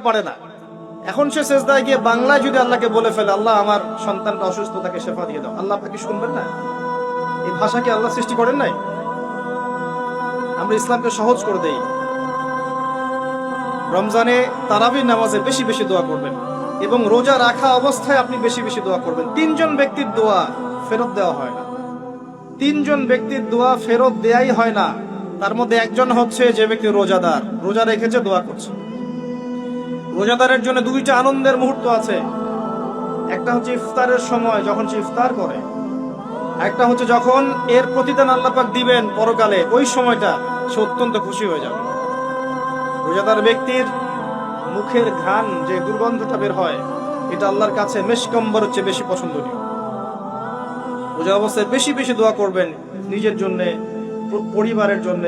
পারে না। এখন সে সেজদায় গিয়ে বাংলায় যদি আল্লাহকে বলে ফেলে, আল্লাহ আমার সন্তানটা অসুস্থ তাকে শেফা দিয়ে দাও। আল্লাহ আপনাকে শুনবেন না? এই ভাষা কি আল্লাহ সৃষ্টি করেন নাই? আমরা ইসলামকে সহজ করে দেই। রমজানে তারাবির নামাজে বেশি বেশি দোয়া করবেন এবং রোজা রাখা অবস্থায় আপনি বেশি বেশি দোয়া করবেন। তিনজন ব্যক্তির দোয়া ফেরত দেওয়া হয় না। তিনজন ব্যক্তির দোয়া ফেরত দেয়াই হয় না। তার মধ্যে একজন হচ্ছে যে ব্যক্তি রোজাদার, রোজা রেখেছে, দোয়া করছে। রোজাদারের জন্য দুইটা আনন্দের মুহূর্ত আছে। একটা হচ্ছে ইফতারের সময়, যখন সে ইফতার করে। একটা হচ্ছে যখন এর প্রতিদান আল্লাপাক দিবেন পরকালে, ওই সময়টা সে অত্যন্ত খুশি হয়ে যাবে। রোজাদার ব্যক্তির মুখের ঘ্রাণ যে দুর্গন্ধটা বের হয়, এটা আল্লাহর কাছে মেশকম্বর হচ্ছে বেশি পছন্দনীয়। রোজা অবস্থায় বেশি বেশি দোয়া করবেন নিজের জন্যে, পরিবারের জন্য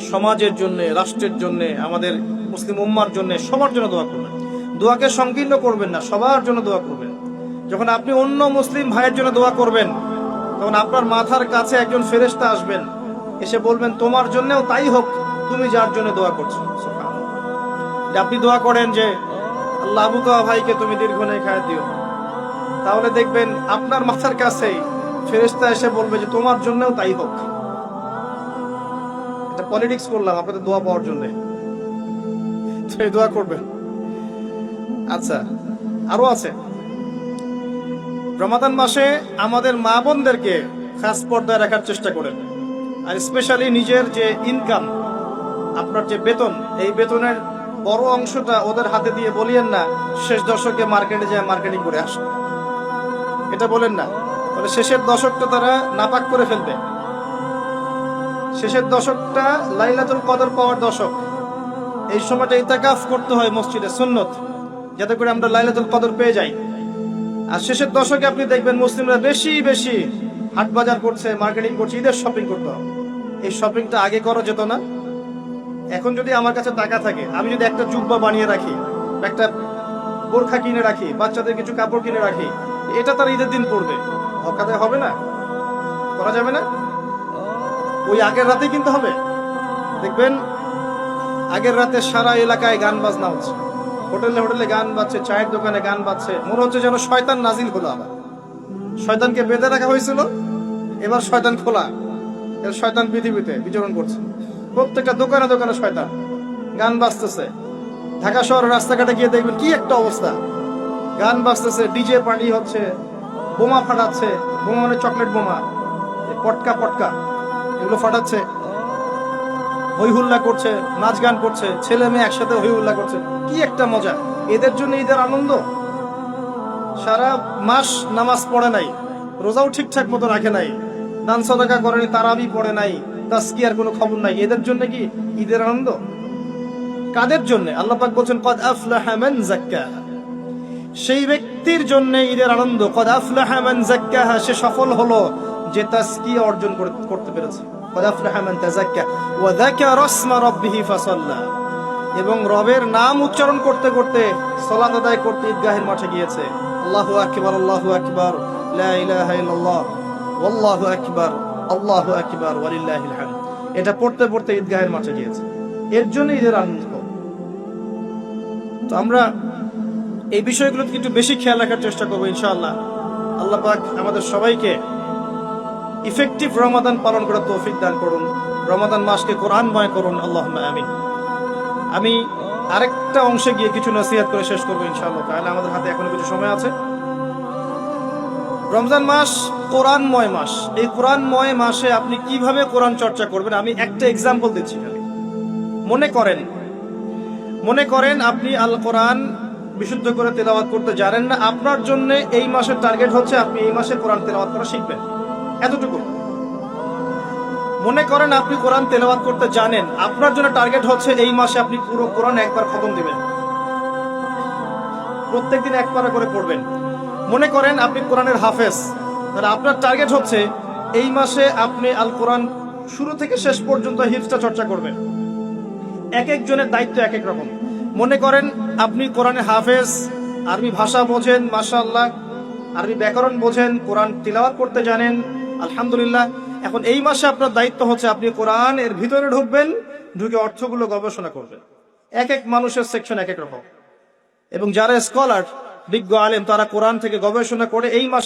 সমাজের জন্য, রাষ্ট্রের জন্য, আমাদের মুসলিম উম্মার জন্য সবার জন্য দোয়া করবেন। দোয়াকে সংকীর্ণ করবেন না, সবার জন্য দোয়া করবেন। যখন আপনি অন্য মুসলিম ভাইয়ের জন্য দোয়া করবেন, তখন আপনার মাথার কাছে একজন ফেরেশতা আসবেন, এসে বলবেন, তোমার জন্যও তাই হোক, তুমি যার জন্য দোয়া করছ। আপনি দোয়া করেন যে, আল্লাহ তোয়া ভাইকে তুমি দীর্ঘ নেই খায় দিও। তাহলে দেখবেন আপনার মাথার কাছেই ফেরেশতা এসে বলবে যে, তোমার জন্যও তাই হোক। পলিটিক্স করলাম, আপনাদের দোয়া পাওয়ার জন্য। এই দোয়া করবেন। আচ্ছা আরও আছে। রমাদান মাসে আমাদের মা বোনদেরকে খাস পর্দায় রাখার চেষ্টা করেন। আর স্পেশালি নিজের যে ইনকাম আপনার যে বেতন, এই বেতনের বড় অংশটা ওদের হাতে দিয়ে বলিয়েন না, শেষ দশকে মার্কেটে যায় মার্কেটিং করে আসে এটা বলেন না। তাহলে শেষের দশকটা তারা নাপাক করে ফেলবে। শেষের দশকটা লাইলাতুল কদর পাওয়ার দশক। এই সময়টা ইতাকাফ করতে হয় মসজিদে, সুন্নত, যাতে করে আমরা লাইলাতুল কদর পেয়ে যাই। আর শেষের দশকে আপনি দেখবেন মুসলিমরা বেশি বেশি হাট বাজার করছে, মার্কেটিং করছে, ঈদের শপিং করতে। হবে এই শপিংটা আগে করা যেত না। এখন যদি আমার কাছে টাকা থাকে, আমি যদি একটা জুব্বা বানিয়ে রাখি, একটা বোরখা কিনে রাখি, বাচ্চাদের কিছু কাপড় কিনে রাখি, এটা তার ঈদের দিন পড়বে। হকাতে হবে না? করা যাবে না? ওই আগের রাতে কিনতে হবে। দেখবেন, আগের রাতে সারা এলাকায় গান বাজনা হচ্ছে। হোটেলে হোটেলে গান বাজছে, চায়ের দোকানে গান বাজছে। মনে হচ্ছে যেন শয়তান নাজিল হলো আবার। শয়তানকে বেঁধে রাখা হয়েছিল, এবার শয়তান খোলা। শয়তান পৃথিবীতে বিচরণ করছে। প্রত্যেকটা দোকানে দোকানে শয়তান। গান বাজতেছে। ঢাকা শহরের রাস্তাঘাটে গিয়ে দেখবেন কি একটা অবস্থা। গান বাজতেছে, ডিজে পার্টি হচ্ছে, বোমা ফাটাচ্ছে, বোমা মানে চকলেট বোমা। পটকা পটকা। এগুলো ফাটাচ্ছে। হই হুল্লা করছে নাচ গান করছে, ছেলে মেয়ে একসাথে হই হুল্লা করছে। কি একটা মজা। এদের জন্য ঈদের আনন্দ? সারা মাস নামাজ পড়ে নাই, রোজাও ঠিকঠাক মতো রাখে নাই, দান সদাকা করেনি, তারাবি পড়ে নাই তাস্কিয়ার কোনো খবর নাই। এদের জন্য কি ঈদের আনন্দ? কাদের জন্য? আল্লাহ পাক বলছেন, কদ আফলাহা মান যাক্কাহা। সেই ব্যক্তির জন্য ঈদের আনন্দ। কদ আফলাহা মান যাক্কাহা, সে সফল হলো। যে তাস্কিয়া অর্জন করে- করতে পেরেছে। এবং রবের নাম উচ্চারণ করতে করতে সালাত আদায় করতে ঈদগাহের মাঠে গিয়েছে। আল্লাহু আকবার আল্লাহু আকবার, লা ইলাহা ইল্লাল্লাহ, ওয়াল্লাহু আকবার, আল্লাহু আকবার, ওয়ালিল্লাহিল হামদ। এটা পড়তে পড়তে ঈদগাহের মাঠে গিয়েছে। এর জন্য ঈদের আনন্দ। তো আমরা এই বিষয়গুলোতে একটু বেশি খেয়াল রাখার চেষ্টা করব ইনশাআল্লাহ। আল্লাহ পাক আমাদের সবাইকে ইফেক্টিভ রমাদান পালন করার তৌফিক দান করুন। রমাদান মাসকে কোরআনময় করুন আল্লাহ আমিন। আমি আরেকটা অংশে গিয়ে কিছু নসিহাত করে শেষ করব ইনশাআল্লাহ তাহলে আমাদের হাতে এখনও কিছু সময় আছে। রমজান মাস কোরআনময় মাস। এই কোরআনময় মাসে আপনি কীভাবে কোরআন চর্চা করবেন? আমি একটা এক্সাম্পল দিচ্ছি। মনে করেন মনে করেন আপনি আল কোরআন বিশুদ্ধ করে তেলাওয়াত করতে জানেন না। আপনার জন্য এই মাসের টার্গেট হচ্ছে আপনি এই মাসে কোরআন তেলাওয়াত করা শিখবেন। এতটুকু। মনে করেন আপনি কোরআন তেলাওয়াত করতে জানেন, আপনার জন্য টার্গেট হচ্ছে এই মাসে আপনি পুরো কোরআন একবার খতম দিবেন। প্রত্যেকদিন এক পারা করে পড়বেন। মনে করেন আপনি কোরআনের হাফেজ, তাহলে আপনার টার্গেট হচ্ছে এই মাসে আপনি আল কোরআন শুরু থেকে শেষ পর্যন্ত হিফসটা চর্চা করবেন। এক একজনের দায়িত্ব এক এক রকম। মনে করেন আপনি কোরআনে হাফেজ, আরবি ভাষা বোঝেন, মাশাআল্লাহ, আরবি ব্যাকরণ বোঝেন, কোরআন তিলাওয়াত করতে জানেন আলহামদুলিল্লাহ, এখন এই মাসে আপনার দায়িত্ব হচ্ছে আপনি কোরআন এর ভিতরে ঢুকবেন, ঢুকে অর্থগুলো গবেষণা করবেন। এক এক মানুষের সেকশন এক এক রকম। এবং যারা স্কলার বিজ্ঞ আলেম, তারা কোরআন থেকে গবেষণা করে এই মাসে